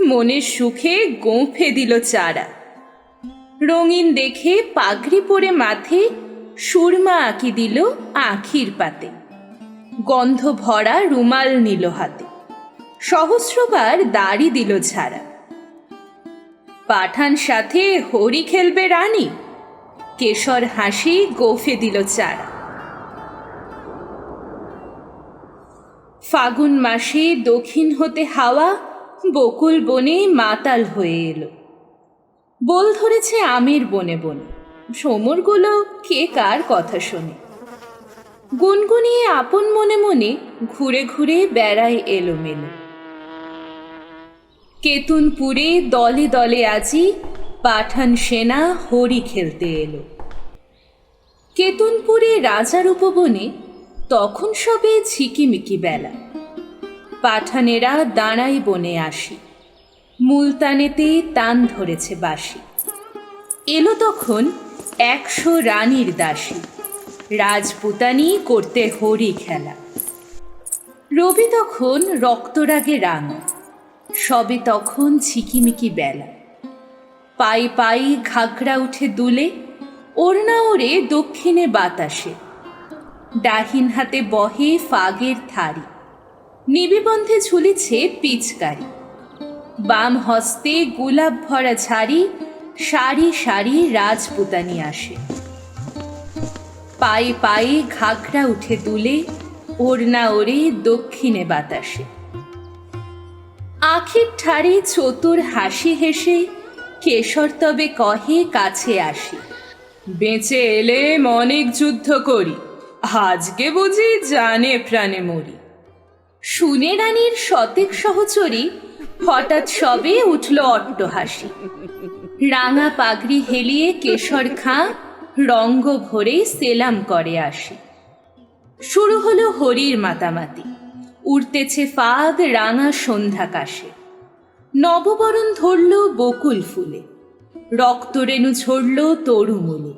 মনের সুখে গোঁফে দিল চারা। রঙিন দেখে পাগড়ি পরে মাথে সুরমা আঁকি দিল আখির পাতে। গন্ধ ভরা রুমাল নিল হাতে। সহস্রবার দাড়ি দিল ছাড়া। পাঠান সাথে হরি খেলবে রানী। কেশর হাসি গোফে দিল চারা। ফাগুন মাসে দক্ষিণ হতে হাওয়া বকুল বনে মাতাল হয়ে এলো। বল ধরেছে আমের বনে বনে। ভ্রমরগুলো কে কার কথা শোনে। গুনগুনিয়ে আপন মনে মনে ঘুরে ঘুরে বেড়ায় এলো মেলো কেতুনপুরে দলে দলে আজি পাঠান সেনা হরি খেলতে এলো। কেতুনপুরে রাজার উপবনে তখন সবে ঝিকিমিকি বেলা। পাঠানেরা দাঁড়াই বনে আসি। মুলতানেতে তান ধরেছে বাসি এলো তখন একশো রানীর দাসী। রাজপুতানি করতে হরি খেলা। রবি তখন রক্তরাগে রাঙা। সবে তখন ঝিকিমিকি বেলা। পাই পাই ঘাগরা উঠে দুলে, ওড়না ওড়ে দক্ষিণে বাতাসে। ডাহিন হাতে বহে ফাগের থারি। নিবিবন্ধে ঝুলিছে পিচকারি। বাম হস্তে গোলাপ ভরা ঝাড়ি, সারি সারি রাজপুতানি আসে। পায়ে পায়ে ঘাগরা উঠে তুলে ওড়না ওড়ে দক্ষিণে বাতাসে। আখির ঠাড়ে চতুর হাসি হেসে, কেশর তবে কহে কাছে আসি। বেঁচে এলে অনেক যুদ্ধ করি, আজকে বুঝি জানে প্রাণে মরি। শুনে রানীর শতেক সহচরী হঠাৎ সবে উঠল অট্টহাসি। রাঙা পাগড়ি হেলিয়ে কেশর খাঁ রঙ্গ ভরে সেলাম করে আসে। শুরু হলো হরির মাতামাতি। উড়তেছে ফাগ রাঙা সন্ধ্যা কাশে নববরণ ধরল বকুল ফুলে। রক্তরেণু ঝরল তরুমূলে।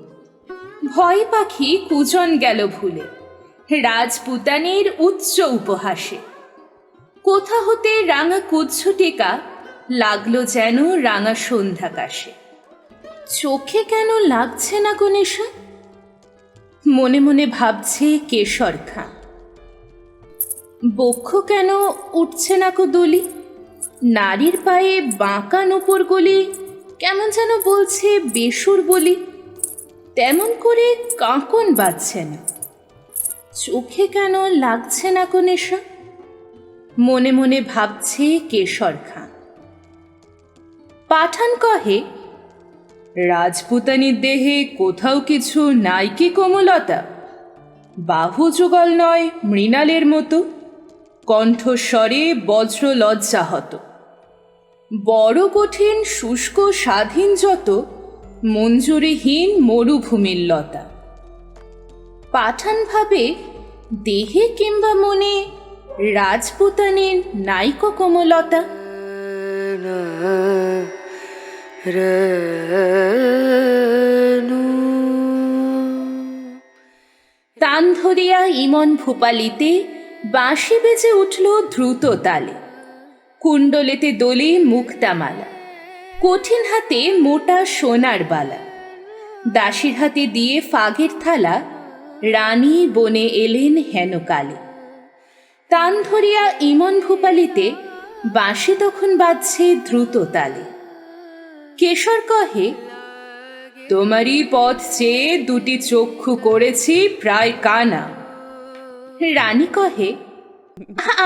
ভয় পাখি কুজন গেল ভুলে। রাজপুতানির উচ্চ উপহাসে। কোথা হতে রাঙা কুচ্ছ টেকা লাগল যেন রাঙা সন্ধ্যা কাশে চোখে কেন লাগছে না গণেশা মনে মনে ভাবছে কেশর খাঁ। বক্ষ কেন উঠছে না কো দলি? নারীর পায়ে বাঁকা নুপুর গলি কেমন যেন বলছে বেসুর বলি? তেমন করে কাঁকন বাজছে না। চোখে কেন লাগছে না কো নেশা? মনে মনে ভাবছে কেশর খাঁ পাঠান কহে, রাজপুতানির দেহে কোথাও কিছু নাই কি কোমলতা? বাহু যুগল নয় মৃণালের মতো, কণ্ঠস্বরে বজ্র লজ্জা হত। বড় কঠিন, শুষ্ক, স্বাধীন যত, মঞ্জুরিহীন মরুভূমির লতা। পাঠান ভাবে দেহে কিংবা মনে রাজপুতানির নাইক কোমলতা। তান ধরিয়া ইমন ভূপালিতে বাঁশি বেজে উঠল দ্রুত তালে। কুণ্ডলেতে দোলে মুক্তামালা কঠিন হাতে মোটা সোনার বালা। দাসীর হাতে দিয়ে ফাগের থালা। রানী বনে এলেন হেনকালে। তান ধরিয়া ইমন ভূপালিতে বাঁশি তখন বাজছে দ্রুত তালে। কেশর কহে, তোমারই পথ চেয়ে দুটি চক্ষু করেছি প্রায় কানা। রানী কহে,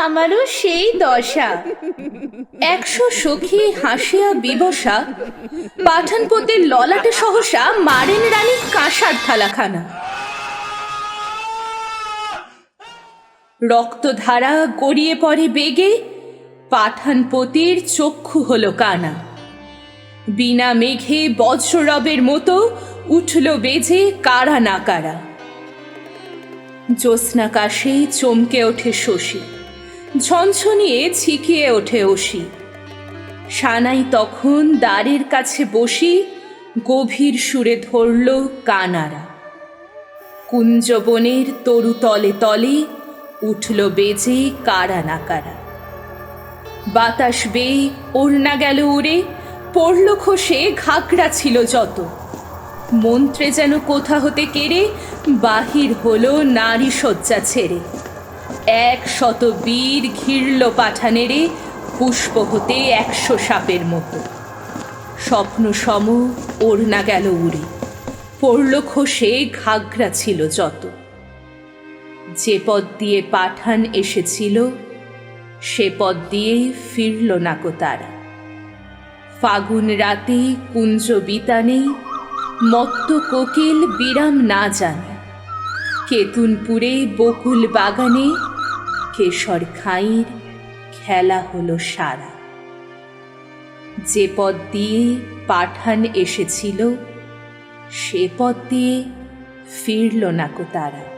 আমারও সেই দশা। একশো সখী হাসিয়া বিবসা পাঠানপতির ললাটে সহসা মারেন রানী কাঁসার থালাখানা। রক্তধারা গড়িয়ে পড়ে বেগে পাঠানপতির চক্ষু হলো কানা। বিনা মেঘে বজ্ররবের মতো উঠল বেজে কারা না কারা। জ্যোৎস্নাকাশে চমকে ওঠে শশী, ঝনঝনিয়ে ছিকিয়ে ওঠে অসি সানাই তখন দ্বারের কাছে বসি, গভীর সুরে ধরল কানারা। কুঞ্জবনের তরু তলে তলে উঠল বেজে কারা না কারা। বাতাস বেয়ে ওড়না গেল উড়ে, পড়ল খসে, ঘাগড়া ছিল যত। মন্ত্রে যেন কোথা হতে কেড়ে, বাহির হলো নারী শয্যা ছেড়ে। এক শত বীর ঘিরল পাঠানেরে, পুষ্প হতে একশো সাপের মতো। স্বপ্ন সম ওড়না গেল উড়ে, পড়ল খসে ঘাগরা ছিল যত। যে পথ দিয়ে পাঠান এসেছিল, সে পথ দিয়ে ফিরল নাকো তারা। ফাগুন রাতে কুঞ্জ বিতানে, মত্ত কোকিল বিরাম না জানে। কেতুনপুরে বকুল বাগানে, কেশর খাইর খেলা হলো সারা। যে পথ দিয়ে পাঠান এসেছিল, সে পথ দিয়ে ফিরল না কো তারা।